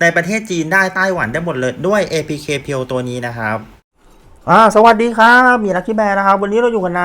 ในประเทศจีนได้ไต้หวันได้หมดเลยด้วย APK เพียวตัวนี้นะครับอ่าสวัสดีครับ มีลักกี้แบร์นะครับ วันนี้เราอยู่กันใน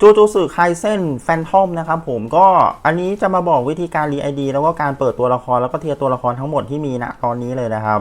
จูจูสึไคเซนแฟนทอมนะครับผมก็อันนี้จะมาบอกวิธีการรีไอดีแล้วก็การเปิดตัวละครแล้วก็เทียตัวละครทั้งหมดที่มีณตอนนี้เลยนะครับ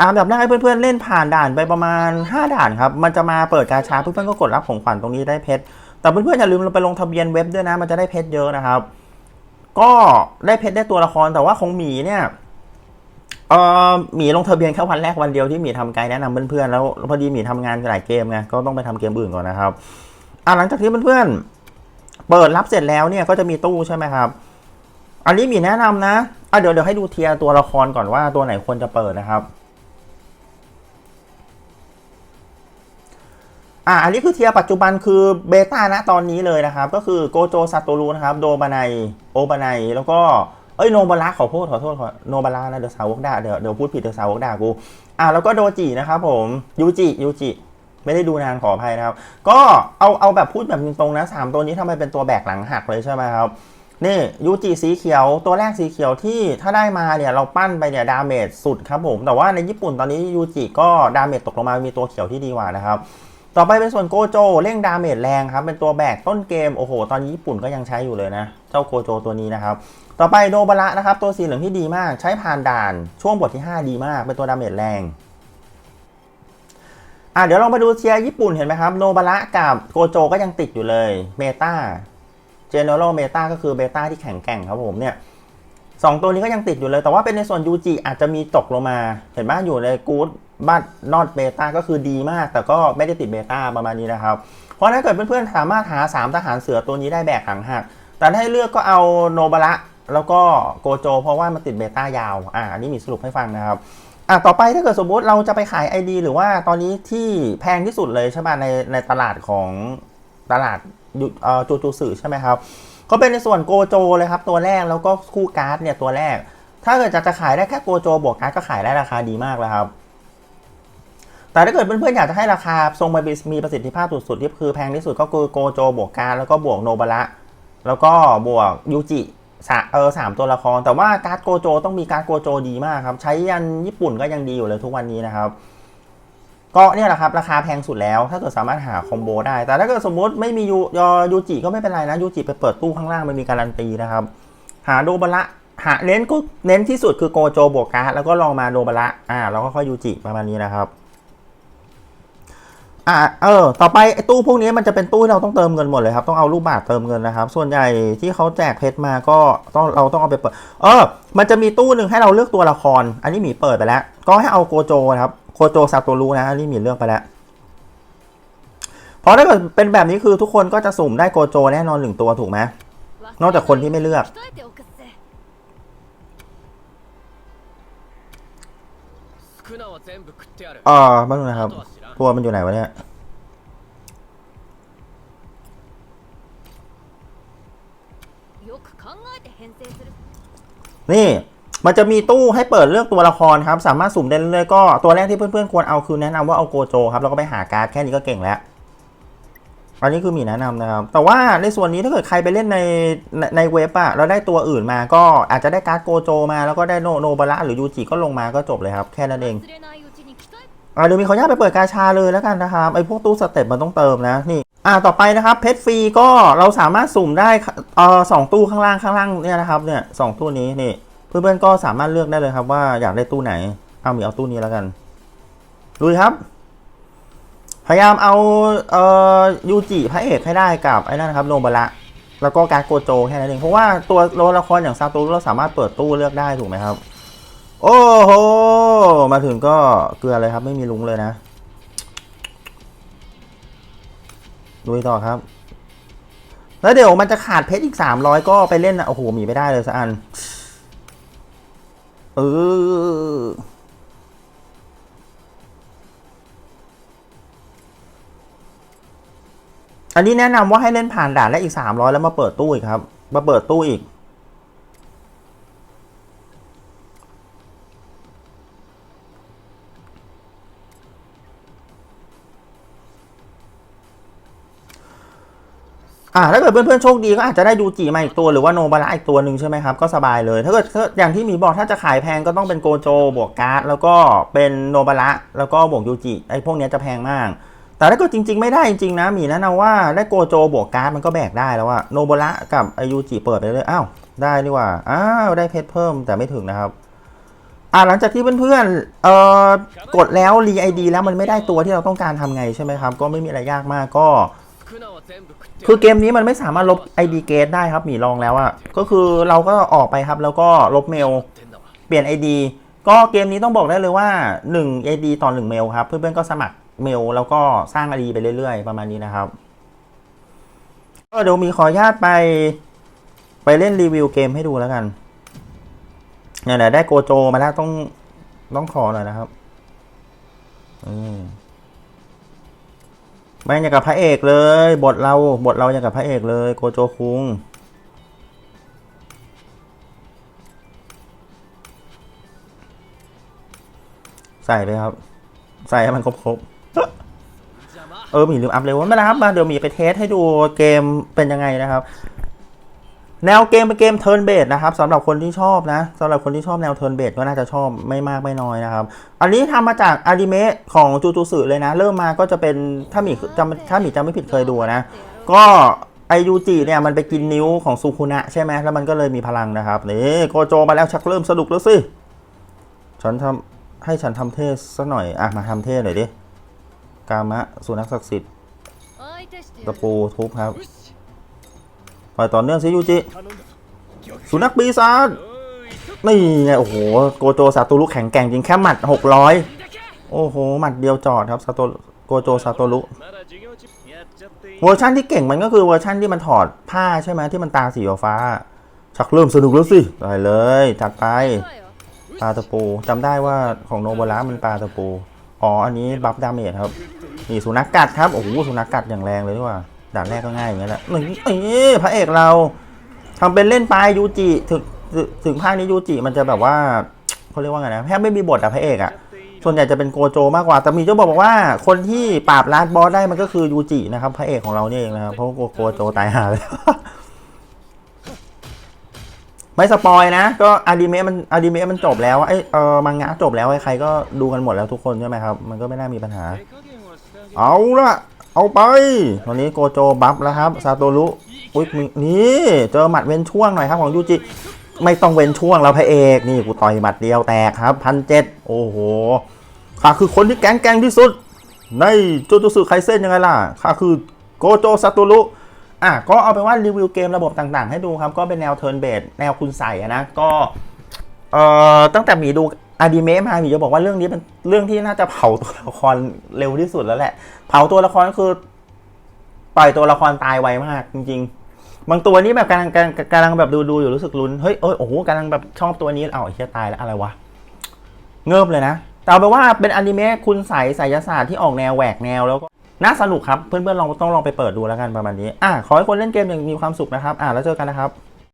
อ่าแบบแรกให้เพื่อนๆเล่นผ่านด่านไปประมาณ 5 ด่านครับ มันจะมาเปิดกาชาเพื่อนๆก็กดรับของขวัญตรงนี้ได้เพชร แต่เพื่อนๆอย่าลืมไปลงทะเบียนเว็บด้วยนะ มันจะได้เพชรเยอะนะครับ ก็ได้เพชรได้ตัวละครแต่ว่าของหมีเนี่ย เออหมีลงทะเบียนแค่วันแรกวันเดียวที่หมีทำไกด์แนะนำเพื่อนๆแล้วพอดีหมีทำงานหลายเกมไงก็ต้องไปทำเกมอื่นก่อนนะครับอะหลังจากที่เพื่อนๆเปิดรับเสร็จแล้วเนี่ยก็จะมีตู้ใช่ไหมครับ อันนี้หมีแนะนำนะอะเดี๋ยวเดี๋ยวให้ดูเทียร์ตัวละครก่อนว่าตัวไหนควรจะเปิดนะครับอะอันนี้คือเทียร์ปัจจุบันคือเบต้านะตอนนี้เลยนะครับ ก็คือโกโจซาโตรุนะครับ โดบาไนโอบาไนแล้วก็ เอ้ยโนบาระขอโทษขอโทษขอโนบาระนะเดี๋ยวสาวกด่าเดี๋ยวเดี๋ยวพูดผิดเดี๋ยวสาวกด่ากูอะแล้วก็โดจินะครับผมยูจิยูจิไม่ได้ดูนานขออภัยนะครับ ก็เอาเอาแบบพูดแบบตรงๆนะสามตัวนี้ทำไมเป็นตัวแบกหลังหักเลยใช่ไหมครับนี่ยูจิสีเขียวตัวแรกสีเขียวที่ถ้าได้มาเนี่ยเราปั้นไปเนี่ยดาเมจสุดครับผมแต่ว่าในญี่ปุ่นตอนนี้ยูจิก็ดาเมจตกลงมามีตัวเขียวที่ดีกว่านะครับต่อไปเป็นส่วนโกโจเร่งดาเมจแรงครับเป็นตัวแบกต้นเกมโอ้โหตอนนี้ญี่ปุ่นก็ยังใช้อยู่เลยนะ เจ้าโกโจตัวนี้นะครับ ต่อไปโนบาระนะครับ ตัวสีเหลืองที่ดีมาก ใช้ผ่านด่านช่วงบทที่ 5 ดีมาก เป็นตัวดาเมจแรงอะเดี๋ยวลองมาดูเชียร์ญี่ปุ่นเห็นไหมครับ โนบาระกับโกโจก็ยังติดอยู่เลยเมตาเจเนอเรลเมตาก็คือเบต้าที่แข็งแกร่งครับผมเนี่ยสองตัวนี้ก็ยังติดอยู่เลย แต่ว่าเป็นในส่วนยูจิอาจจะมีตกลงมา เห็นไหมอยู่ในกู๊ดบัตนอตเบต้าก็คือดีมาก แต่ก็ไม่ได้ติดเบต้าประมาณนี้นะครับ เพราะถ้าเกิดเพื่อนๆสามารถหา 3 ทหารเสือตัวนี้ได้แบกหางหัก แต่ถ้าให้เลือกก็เอาโนบาระ แล้วก็โกโจ เพราะว่ามันติดเบต้ายาว อ่าอันนี้มีสรุปให้ฟังนะครับอะต่อไปถ้าเกิดสมมุติเราจะไปขาย ID หรือว่าตอนนี้ที่แพงที่สุดเลยใช่ป่ะในในตลาดของตลาดจูจูสื่อใช่ไหมครับ ก็เป็นในส่วนโกโจเลยครับ ตัวแรกแล้วก็คู่การ์ดเนี่ยตัวแรก ถ้าเกิดจะจะขายได้แค่โกโจบวกการ์ดก็ขายได้ราคาดีมากแล้วครับ แต่ถ้าเกิดเพื่อนๆอยากจะให้ราคาทรงมีมีประสิทธิภาพสุดๆที่คือแพงที่สุดก็คือโกโจบวกการ์ดแล้วก็บวกโนบาระแล้วก็บวกยูจิ สเออสามตัวละคร แต่ว่าการ์ดโกโจต้องมีการ์ดโกโจดีมากครับ ใช้ยันญี่ปุ่นก็ยังดีอยู่เลยทุกวันนี้นะครับ ก็เนี่ยแหละครับ ราคาแพงสุดแล้ว ถ้าเกิดสามารถหาคอมโบได้ แต่ถ้าเกิดสมมติไม่มียูยอยูจิก็ไม่เป็นไรนะยูจิไปเปิดตู้ข้างล่างมันมีการันตีนะครับ หาโดบาระหาเน้นก็เน้นที่สุดคือโกโจบวกการ์ดแล้วก็ลองมาโดบาระอ่าแล้วก็ค่อยยูจิประมาณนี้นะครับ อ่าเออ ต่อไปไอ้ตู้พวกนี้มันจะเป็นตู้ที่เราต้องเติมเงินหมดเลยครับ ต้องเอารูปบาทเติมเงินนะครับ ส่วนใหญ่ที่เขาแจกเพชรมาก็ต้องเราต้องเอาไปเปิด เออ มันจะมีตู้หนึ่งให้เราเลือกตัวละคร อันนี้หมีเปิดไปแล้ว ก็ให้เอาโกโจนะครับ โกโจซาโตรุนะ อันนี้หมีเลือกไปแล้ว เพราะถ้าเกิดเป็นแบบนี้คือทุกคนก็จะสุ่มได้โกโจแน่นอนหนึ่งตัวถูกไหม นอกจากคนที่ไม่เลือก เออบ้างนะครับ พวกมันอยู่ไหนวะเนี่ย นี่มันจะมีตู้ให้เปิดเลือกตัวละครครับ สามารถสุ่มได้เรื่อยก็ตัวแรกที่เพื่อนๆควรเอาคือแนะนำว่าเอาโกโจครับแล้วก็ไปหาการ์ดแค่นี้ก็เก่งแล้ว อันนี้คือมีแนะนำนะครับ แต่ว่าในส่วนนี้ถ้าเกิดใครไปเล่นในในเว็บอะแล้วได้ตัวอื่นมาก็อาจจะได้การ์ดโกโจมาแล้วก็ได้โนโนบาระหรือยูจิก็ลงมาก็จบเลยครับ แค่นั้นเอง อ่าเดี๋ยวมีขออนุญาตไปเปิดกาชาเลยแล้วกันนะครับไอ้พวกตู้สเต็ปมันต้องเติมนะนี่อ่าต่อไปนะครับเพชรฟรีก็เราสามารถสุ่มได้เอ่อสองตู้ข้างล่างข้างล่างเนี่ยนะครับเนี่ยสองตู้นี้นี่เพื่อนๆก็สามารถเลือกได้เลยครับว่าอยากได้ตู้ไหนเอามีเอาตู้นี้แล้วกันลุยครับ พยายามเอาเอ่อยูจิพระเอกให้ได้กับไอ้นั่นครับโนบาระแล้วก็การโกโจแค่นั้นเองเพราะว่าตัวตัวละครอย่างซาตรุเราสามารถเปิดตู้เลือกได้ถูกไหมครับ โอ้โห มาถึงก็เกลือเลยครับ ไม่มีลุงเลยนะลุยต่อครับ แล้วเดี๋ยวมันจะขาดเพชรอีกสามร้อยก็ไปเล่นนะโอ้โหมีไม่ได้เลยสักอัน เอออันนี้แนะนำว่าให้เล่นผ่านด่านและอีกสามร้อยแล้วมาเปิดตู้อีกครับ มาเปิดตู้อีก อ่าถ้าเกิดเพื่อนๆโชคดีก็อาจจะได้ดูจีมาอีกตัวหรือว่าโนบาระอีกตัวหนึ่งใช่ไหมครับก็สบายเลย ถ้าเกิดอย่างที่หมีบอกถ้าจะขายแพงก็ต้องเป็นโกโจบวกการ์ดแล้วก็เป็นโนบาระแล้วก็บวกยูจิไอ้พวกนี้จะแพงมาก แต่ถ้าเกิดจริง ๆ ไม่ได้จริงๆนะหมีแนะนำว่าได้โกโจบวกการ์ดมันก็แบกได้แล้วอะโนบาระกับไอยูจิเปิดไปเลยอ้าวได้ดีกว่าอ้าวได้เพชรเพิ่มแต่ไม่ถึงนะครับอ่าหลังจากที่เพื่อนๆเอ่อกดแล้วรีไอดีแล้วมันไม่ได้ตัวที่เราต้องการทำไงใช่ไหมครับ ก็ไม่มีอะไรยากมากก็ คือเกมนี้มันไม่สามารถลบ ID เกตได้ครับหมีลองแล้วอะก็คือเราก็ออกไปครับ แล้วก็ลบเมล เปลี่ยน ID ก็เกมนี้ต้องบอกได้เลยว่า 1 ID ต่อ1เมลครับ เพื่อนๆก็สมัครเมลแล้วก็สร้าง ID ไปเรื่อยๆ ประมาณนี้นะครับก็เดี๋ยวมีขออนุญาตไปไปเล่นรีวิวเกมให้ดูแล้วกันเนี่ยได้โกโจมาแล้วต้องต้องขอหน่อยนะครับ อืม แม่งอย่างกับพระเอกเลย บทเราบทเราอย่างกับพระเอกเลยโกโจคุงใส่ไปครับ ใส่ให้มันครบๆเออมีลืมอัพเลยว่าไม่เป็นไรครับมาเดี๋ยวมีไปเทสให้ดูเกมเป็นยังไงนะครับ แนวเกมเป็นเกมเทิร์นเบสนะครับสำหรับคนที่ชอบนะสำหรับคนที่ชอบแนวเทิร์นเบสก็น่าจะชอบไม่มากไม่น้อยนะครับ อันนี้ทำมาจากอนิเมะของจูจูสึเลยนะ เริ่มมาก็จะเป็นถ้ามีจำถ้ามีจำไม่ผิดเคยดูนะ ก็ไอยูจิเนี่ยมันไปกินนิ้วของซูคุนะใช่ไหมแล้วมันก็เลยมีพลังนะครับนี่โกโจมาแล้วชักเริ่มสนุกแล้วสิฉันทำให้ฉันทำเทสสักหน่อยอะมาทำเทสหน่อยดิกามะสุนัขศักดิ์สิทธิ์ตะปูทุบครับ ไปต่อเนื่องซิยูจิสุนัขปีศาจนี่ไงโอ้โหโกโจซาโตรุแข็งแกร่งจริงแค่หมัดหกร้อยโอ้โหหมัดเดียวจอดครับซาโตโกโจซาโตรุเวอร์ชั่นที่เก่งมันก็คือเวอร์ชั่นที่มันถอดผ้าใช่ไหมที่มันตาสีฟ้า ชักเริ่มสนุกแล้วสิได้เลยถัดไปปลาตะปูจำได้ว่าของโนบลามันปลาตะปูอ๋ออันนี้บัฟดาเมจครับนี่สุนัขกัดครับโอ้โหสุนัขกัดอย่างแรงเลยดีกว่า ด่านแรกก็ง่ายอย่างนี้แหละหนึ่งอ้พระเอกเรา ทำเป็นเล่นปลายยูจิถึงถึงภาคนี้ยูจิมันจะแบบว่าเขาเรียกว่าไงนะแทบไม่มีบทอะพระเอกอะส่วนใหญ่จะเป็นโกโจมากกว่า แต่มีเจ้าบอกบอกว่า คนที่ปราบลาดบอสได้มันก็คือยูจินะครับพระเอกของเราเนี่ยเองนะครับเพราะโกโจตายหาแล้วไม่สปอยนะ ก็อดีเมะมันอดีเมะมันจบแล้วไอเออมังงะจบแล้วใครก็ดูกันหมดแล้วทุกคนใช่ไหมครับ มันก็ไม่น่ามีปัญหา เอาละ เอาไป ตอนนี้โกโจบัฟแล้วครับ ซาโตรุอุ๊ยนี่เจอหมัดเว้นช่วงหน่อยครับของยูจิ ไม่ต้องเว้นช่วงแล้วพระเอก นี่กูต่อยหมัดเดียวแตกครับพันเจ็ดโอ้โหข้าคือคนที่แกงแกงที่สุด ในโจโจสึไคเซนยังไงล่ะข้าคือโกโจซาโตรุอะก็เอาเป็นว่ารีวิวเกมระบบต่างๆ ให้ดูครับ ก็เป็นแนวเทิร์นเบสแนวคุณใส่นะ ก็เอ่อตั้งแต่มีดู อนิเมะมาหมีจะบอกว่าเรื่องนี้เป็นเรื่องที่น่าจะเผาตัวละครเร็วที่สุดแล้วแหละ เผาตัวละครก็คือปล่อยตัวละครตายไวมากจริง ๆ บางตัวนี้แบบกำลังกำลังกำลังแบบดูดูอยู่รู้สึกลุ้นเฮ้ยเอ้ยโอ้โหกำลังแบบชอบตัวนี้เอาไอ้เหี้ยตายแล้วอะไรวะเงิบเลยนะแต่เอาไปนว่าเป็นอนิเมะคุณใสไสยศาสตร์ที่ออกแนวแหวกแนวแล้วก็น่าสนุกครับ เพื่อนๆลองต้องลองไปเปิดดูแล้วกันประมาณนี้อะขอให้คนเล่นเกมอย่างมีความสุขนะครับอะแล้วเจอกันนะครับ